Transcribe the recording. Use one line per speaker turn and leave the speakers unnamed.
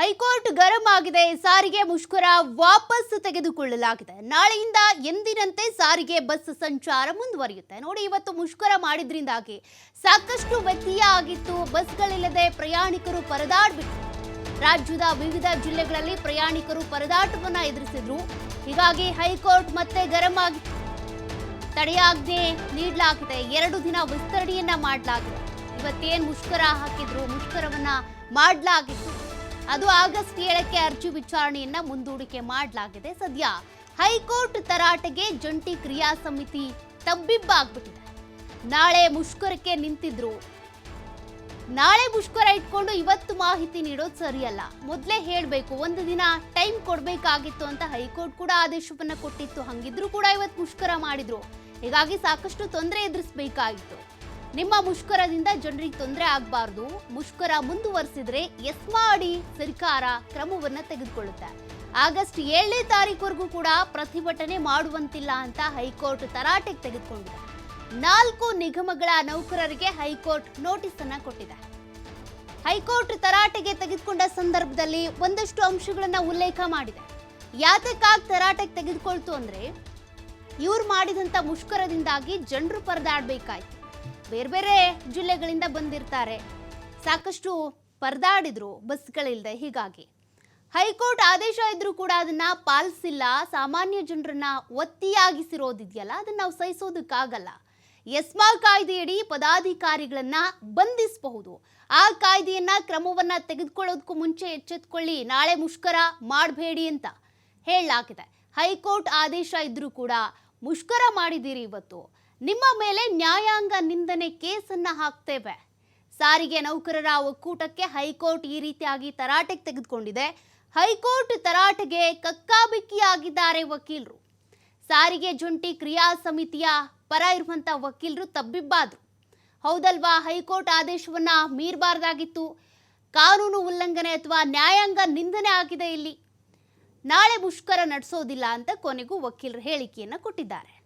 High court ಗರಂ ಆಗಿದೆ. ಸಾರಿಗೆ ಮುಷ್ಕರ ವಾಪಸ್ ತೆಗೆದುಕೊಳ್ಳಲಾಗಿದೆ. ನಾಳೆಯಿಂದ ಎಂದಿನಂತೆ ಸಾರಿಗೆ ಬಸ್ ಸಂಚಾರ ಮುಂದುವರಿಯುತ್ತೆ. ನೋಡಿ, ಇವತ್ತು ಮುಷ್ಕರ ಮಾಡಿದ್ರಿಂದಾಗಿ ಸಾಕಷ್ಟು ವ್ಯತ್ಯಯ ಆಗಿತ್ತು. ಬಸ್ಗಳಿಲ್ಲದೆ ಪ್ರಯಾಣಿಕರು ಪರದಾಡ್ಬಿಟ್ರು. ರಾಜ್ಯದ ವಿವಿಧ ಜಿಲ್ಲೆಗಳಲ್ಲಿ ಪ್ರಯಾಣಿಕರು ಪರದಾಟವನ್ನ ಎದುರಿಸಿದ್ರು. ಹೀಗಾಗಿ ಹೈಕೋರ್ಟ್ ಮತ್ತೆ ಗರಂ ಆಗಿ ತಡೆಯಾಜ್ಞೆ ನೀಡಲಾಗಿದೆ. ಎರಡು ದಿನ ವಿಸ್ತರಣೆಯನ್ನ ಮಾಡಲಾಗಿದೆ. ಇವತ್ತೇನು ಮುಷ್ಕರ ಹಾಕಿದ್ರು? ಮುಷ್ಕರವನ್ನ ಮಾಡಲಾಗಿತ್ತು. ಅದು ಆಗಸ್ಟ್ ಏಳಕ್ಕೆ ಅರ್ಜಿ ವಿಚಾರಣೆಯನ್ನ ಮುಂದೂಡಿಕೆ ಮಾಡಲಾಗಿದೆ. ಸದ್ಯ ಹೈಕೋರ್ಟ್ ತರಾಟೆಗೆ ಜಂಟಿ ಕ್ರಿಯಾ ಸಮಿತಿ ತಬ್ಬಿಬ್ಬಾಗ್ಬಿಟ್ಟಿದೆ. ನಾಳೆ ಮುಷ್ಕರಕ್ಕೆ ನಿಂತಿದ್ರು. ನಾಳೆ ಮುಷ್ಕರ ಇಟ್ಕೊಂಡು ಇವತ್ತು ಮಾಹಿತಿ ನೀಡೋದು ಸರಿಯಲ್ಲ. ಮೊದಲೇ ಹೇಳಬೇಕು, ಒಂದು ದಿನ ಟೈಮ್ ಕೊಡಬೇಕಾಗಿತ್ತು ಅಂತ ಹೈಕೋರ್ಟ್ ಕೂಡ ಆದೇಶವನ್ನ ಕೊಟ್ಟಿತ್ತು. ಹಂಗಿದ್ರು ಕೂಡ ಇವತ್ತು ಮುಷ್ಕರ ಮಾಡಿದ್ರು. ಹೀಗಾಗಿ ಸಾಕಷ್ಟು ತೊಂದರೆ ಎದುರಿಸಬೇಕಾಗಿತ್ತು. ನಿಮ್ಮ ಮುಷ್ಕರದಿಂದ ಜನರಿಗೆ ತೊಂದರೆ ಆಗಬಾರ್ದು. ಮುಷ್ಕರ ಮುಂದುವರಿಸಿದ್ರೆ ಎಸ್ ಮಾಡಿ ಸರ್ಕಾರ ಕ್ರಮವನ್ನ ತೆಗೆದುಕೊಳ್ಳುತ್ತೆ. ಆಗಸ್ಟ್ ಏಳನೇ ತಾರೀಕುವರೆಗೂ ಕೂಡ ಪ್ರತಿಭಟನೆ ಮಾಡುವಂತಿಲ್ಲ ಅಂತ ಹೈಕೋರ್ಟ್ ತರಾಟೆಗೆ ತೆಗೆದುಕೊಂಡಿದೆ. ನಾಲ್ಕು ನಿಗಮಗಳ ನೌಕರರಿಗೆ ಹೈಕೋರ್ಟ್ ನೋಟಿಸ್ ಅನ್ನ ಕೊಟ್ಟಿದೆ. ಹೈಕೋರ್ಟ್ ತರಾಟೆಗೆ ತೆಗೆದುಕೊಂಡ ಸಂದರ್ಭದಲ್ಲಿ ಒಂದಷ್ಟು ಅಂಶಗಳನ್ನ ಉಲ್ಲೇಖ ಮಾಡಿದೆ. ಯಾತಕ್ಕಾಗಿ ತರಾಟೆಗೆ ತೆಗೆದುಕೊಳ್ತು ಅಂದ್ರೆ, ಇವ್ರು ಮಾಡಿದಂತ ಮುಷ್ಕರದಿಂದಾಗಿ ಜನರು ಪರದಾಡ್ಬೇಕಾಯ್ತು. ಬೇರೆ ಬೇರೆ ಜಿಲ್ಲೆಗಳಿಂದ ಬಂದಿರ್ತಾರೆ. ಸಾಕಷ್ಟು ಪರದಾಡಿದ್ರು ಬಸ್ಗಳಿಲ್ಲದೆ ಹೀಗಾಗಿ. ಹೈಕೋರ್ಟ್ ಆದೇಶ ಇದ್ರೂ ಕೂಡ ಅದನ್ನ ಪಾಲಿಸಿಲ್ಲ. ಸಾಮಾನ್ಯ ಜನರನ್ನ ಒತ್ತಿಯಾಗಿಸಿರೋದಿದೆಯಲ್ಲ, ಅದನ್ನ ನಾವು ಸಹಿಸೋದಕ್ಕಾಗಲ್ಲ. ಎಸ್ಮಾ ಕಾಯ್ದೆಯಡಿ ಪದಾಧಿಕಾರಿಗಳನ್ನ ಬಂಧಿಸಬಹುದು. ಆ ಕಾಯ್ದೆಯನ್ನ ಕ್ರಮವನ್ನ ತೆಗೆದುಕೊಳ್ಳೋದಕ್ಕೂ ಮುಂಚೆ ಎಚ್ಚೆತ್ಕೊಳ್ಳಿ, ನಾಳೆ ಮುಷ್ಕರ ಮಾಡಬೇಡಿ ಅಂತ ಹೇಳಲಾಗಿದೆ. ಹೈಕೋರ್ಟ್ ಆದೇಶ ಇದ್ರೂ ಕೂಡ ಮುಷ್ಕರ ಮಾಡಿದ್ದೀರಿ ಇವತ್ತು. ನಿಮ್ಮ ಮೇಲೆ ನ್ಯಾಯಾಂಗ ನಿಂದನೆ ಕೇಸನ್ನ ಹಾಕ್ತೇವೆ. ಸಾರಿಗೆ ನೌಕರರ ಒಕ್ಕೂಟಕ್ಕೆ ಹೈಕೋರ್ಟ್ ಈ ರೀತಿಯಾಗಿ ತರಾಟೆಗೆ ತೆಗೆದುಕೊಂಡಿದೆ. ಹೈಕೋರ್ಟ್ ತರಾಟೆಗೆ ಕಕ್ಕಾಬಿಕ್ಕಿಯಾಗಿದ್ದಾರೆ ವಕೀಲರು. ಸಾರಿಗೆ ಜಂಟಿ ಕ್ರಿಯಾ ಸಮಿತಿಯ ಪರ ಇರುವಂಥ ವಕೀಲರು ತಬ್ಬಿಬ್ಬಾದ್ರು. ಹೌದಲ್ವಾ? ಹೈಕೋರ್ಟ್ ಆದೇಶವನ್ನ ಮೀರಬಾರ್ದಾಗಿತ್ತು. ಕಾನೂನು ಉಲ್ಲಂಘನೆ ಅಥವಾ ನ್ಯಾಯಾಂಗ ನಿಂದನೆ ಆಗಿದೆ ಇಲ್ಲಿ. ನಾಳೆ ಮುಷ್ಕರ ನಡೆಸೋದಿಲ್ಲ ಅಂತ ಕೊನೆಗೂ ವಕೀಲರು ಹೇಳಿಕೆಯನ್ನ ಕೊಟ್ಟಿದ್ದಾರೆ.